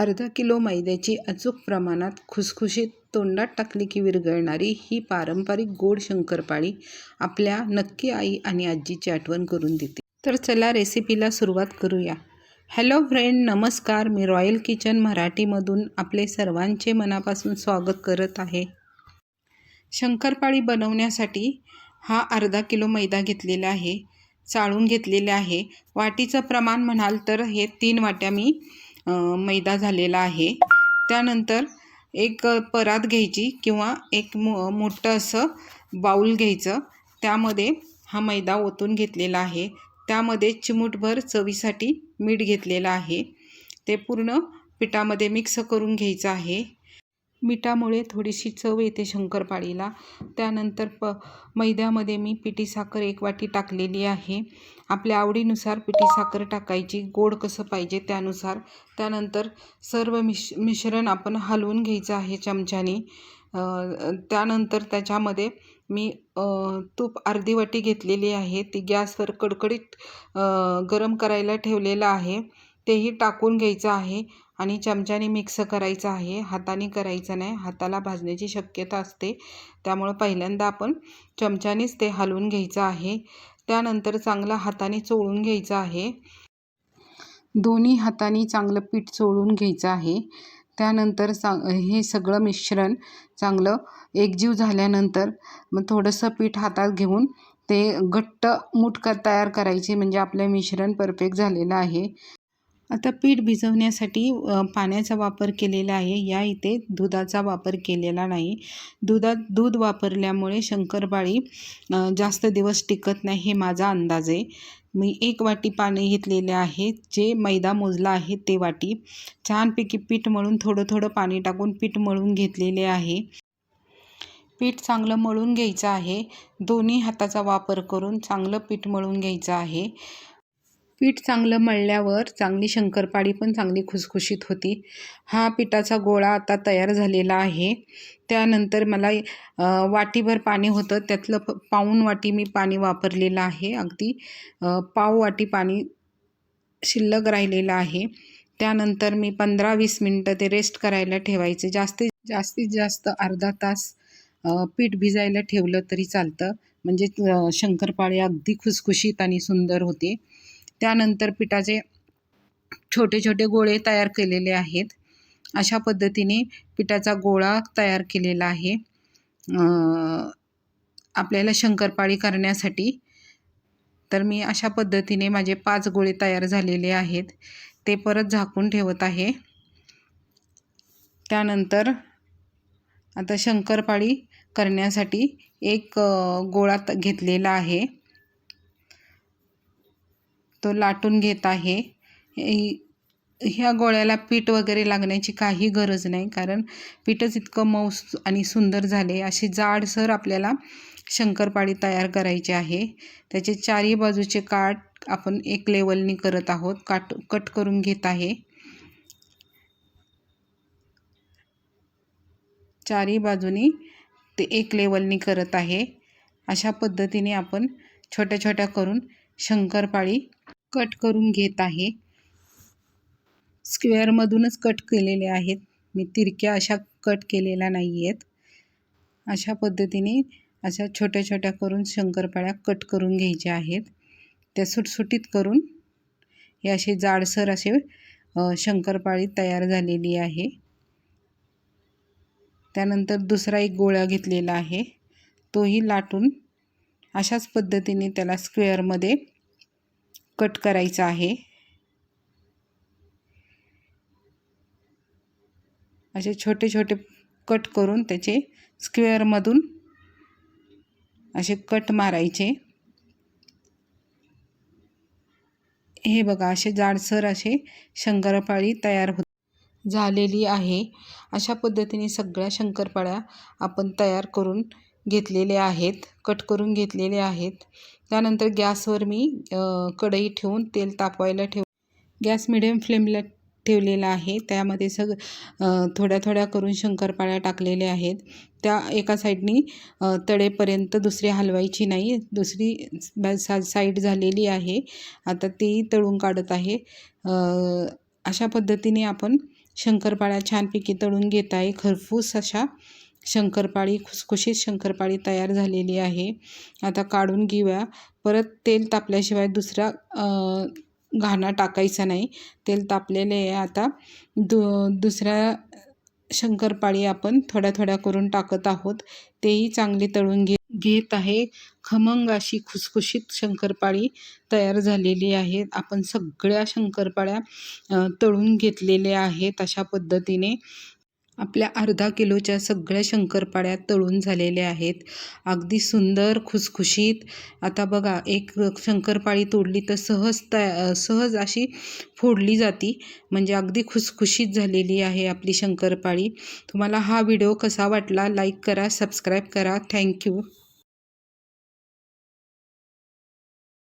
अर्धा किलो मैद्याची अचूक प्रमाणात खुसखुशीत तोंडात टाकली की विरघळणारी ही पारंपरिक गोड शंकरपाळी आपल्या नक्की आई आणि आजीची आठवण करून देते. तर चला रेसिपीला सुरुवात करूया. हॅलो फ्रेंड नमस्कार. मी रॉयल किचन मराठीमधून आपले सर्वांचे मनापासून स्वागत करत आहे. शंकरपाळी बनवण्यासाठी हा अर्धा किलो मैदा घेतलेला आहे चाळून घेतलेले आहे. वाटीचं प्रमाण म्हणाल तर हे तीन वाट्या मी मैदा झालेला आहे. त्यानंतर एक परात घ्यायची किंवा एक मो मोठं असं बाऊल घ्यायचं. त्यामध्ये हा मैदा ओतून घेतलेला आहे. त्यामध्ये चिमूटभर चवीसाठी मीठ घेतलेलं आहे. ते पूर्ण पिठामध्ये मिक्स करून घ्यायचं आहे. मिठामुळे थोडीशी चव येते शंकरपाळीला. त्यानंतर प मैद्यामध्ये मी पिठी साखर एक वाटी टाकलेली आहे. आपल्या आवडीनुसार पिठी साखर टाकायची. गोड कसं पाहिजे त्यानुसार. त्यानंतर सर्व मिश मिश्रण आपण हलवून घ्यायचं आहे चमच्याने. त्यानंतर त्याच्यामध्ये मी तूप अर्धी वाटी घेतलेली आहे. ती गॅसवर कडकडीत गरम करायला ठेवलेलं आहे. तेही टाकून घ्यायचं आहे आणि चमच्याने मिक्स करायचं आहे. हाताने करायचं नाही. हाताला भाजण्याची शक्यता असते. त्यामुळं पहिल्यांदा आपण चमच्यानेच ते हलवून घ्यायचं आहे. त्यानंतर चांगला हाताने चोळून घ्यायचं आहे. दोन्ही हाताने चांगलं पीठ चोळून घ्यायचं आहे. त्यानंतर चांग हे सगळं मिश्रण चांगलं एकजीव झाल्यानंतर मग थोडंसं पीठ हातात घेऊन ते घट्ट मुटका तयार करायचे म्हणजे आपलं मिश्रण परफेक्ट झालेलं आहे. आता पीठ भिजवण्यासाठी पाण्याचा वापर केलेला आहे. या इथे दुधाचा वापर केलेला नाही. दुधात दूध वापरल्यामुळे शंकरपाळी जास्त दिवस टिकत नाही हे माझा अंदाज आहे. मी एक वाटी पाणी घेतलेले आहे. जे मैदा मोजला आहे ते वाटी. छानपैकी पीठ मळून थोडं थोडं पाणी टाकून पीठ मळून घेतलेले आहे. पीठ चांगलं मळून घ्यायचं आहे. दोन्ही हाताचा वापर करून चांगलं पीठ मळून घ्यायचं आहे. पीठ चांगलं मळल्यावर चांगली शंकरपाळी पण चांगली खुसखुशीत होती. हा पिठाचा गोळा आता तयार झालेला आहे. त्यानंतर मला वाटीभर पाणी होतं. त्यातलं पाऊण वाटी मी पाणी वापरलेलं आहे. अगदी पाव वाटी पाणी शिल्लक राहिलेलं आहे. त्यानंतर मी पंधरा वीस मिनटं ते रेस्ट करायला ठेवायचे. जास्तीत जास्तीत जास्त अर्धा तास पीठ भिजायला ठेवलं तरी चालतं. म्हणजे शंकरपाळी अगदी खुसखुशीत आणि सुंदर होते. त्यानंतर पिठाचे छोटे छोटे गोळे तयार केलेले आहेत. अशा पद्धतीने पिठाचा गोळा तयार केलेला आहे. आपल्याला शंकरपाळी करण्यासाठी. तर मी अशा पद्धतीने माझे पाच गोळे तयार झालेले आहेत. ते परत झाकून ठेवत आहे. त्यानंतर आता शंकरपाळी करण्यासाठी एक गोळा घेतलेला आहे. तो लाटून घेत आहे. ह्या गोळ्याला पीठ वगैरे लागण्याची काही गरज नाही कारण पीठच इतकं मऊ आणि सुंदर झाले. अशी जाडसर आपल्याला शंकरपाळी तयार करायची आहे. त्याचे चारही बाजूचे काठ आपण एक लेवलनी करत आहोत. काट कट करून घेत आहे. चारही बाजूनी ते एक लेवलनी करत आहे. अशा पद्धतीने आपण छोट्या छोट्या करून शंकरपाळी कट करून घेत आहे. स्क्वेअरमधूनच कट केलेले आहेत. मी तिरक्या अशा कट केलेल्या नाही आहेत अशा पद्धतीने अशा छोट्या छोट्या करून शंकरपाळ्या कट करून घ्यायच्या आहेत. त्या सुटसुटीत करून हे असे जाडसर असे शंकरपाळी तयार झालेली आहे. त्यानंतर दुसरा एक गोळा घेतलेला आहे. तोही लाटून अशाच पद्धतीने त्याला स्क्वेअरमध्ये कट करायचं आहे. असे छोटे छोटे कट करून त्याचे स्क्वेअरमधून असे कट मारायचे. हे बघा असे जाडसर असे शंकरपाळी तयार होत झालेली आहे. अशा पद्धतीने सगळ्या शंकरपाळ्या आपण तयार करून घेतलेले आहेत कट करून घेतलेले आहेत. त्यानंतर गॅसवर मी कढई ठेवून तेल तापवायला ठेव गॅस मिडियम फ्लेमला ठेवलेला आहे. त्यामध्ये सग थोड्या थोड्या करून शंकरपाळ्या टाकलेल्या आहेत. त्या एका साईडनी तळेपर्यंत दुसरी हलवायची नाही. दुसरी सा साईड झालेली आहे. आता ती तळून काढत आहे. अशा पद्धतीने आपण शंकरपाळ्या छानपैकी तळून घेत आहे खरफूस अशा शंकरपाळी खुसखुशीत शंकरपाळी तयार झालेली आहे. आता काढून घेऊया. परत तेल तापल्याशिवाय दुसरा घाणा टाकायचा नाही. तेल तापलेले आहे आता. दु दुसऱ्या शंकरपाळी आपण थोड्या थोड्या करून टाकत आहोत. तेही चांगली तळून घे घेत आहे. खमंग अशी खुसखुशीत शंकरपाळी तयार झालेली आहे. आपण सगळ्या शंकरपाळ्या तळून घेतलेल्या आहेत अशा पद्धतीने. आपल्या अर्धा किलोच्या सगळ्या शंकरपाळ्या तळून झालेल्या आहेत. अगदी सुंदर खुसखुशीत. आता बघा एक शंकरपाळी तोडली तर सहज तया सहज अशी फोडली जाती. म्हणजे अगदी खुसखुशीत झालेली आहे आपली शंकरपाळी. तुम्हाला हा व्हिडिओ कसा वाटला? लाईक करा सबस्क्राईब करा. थँक्यू.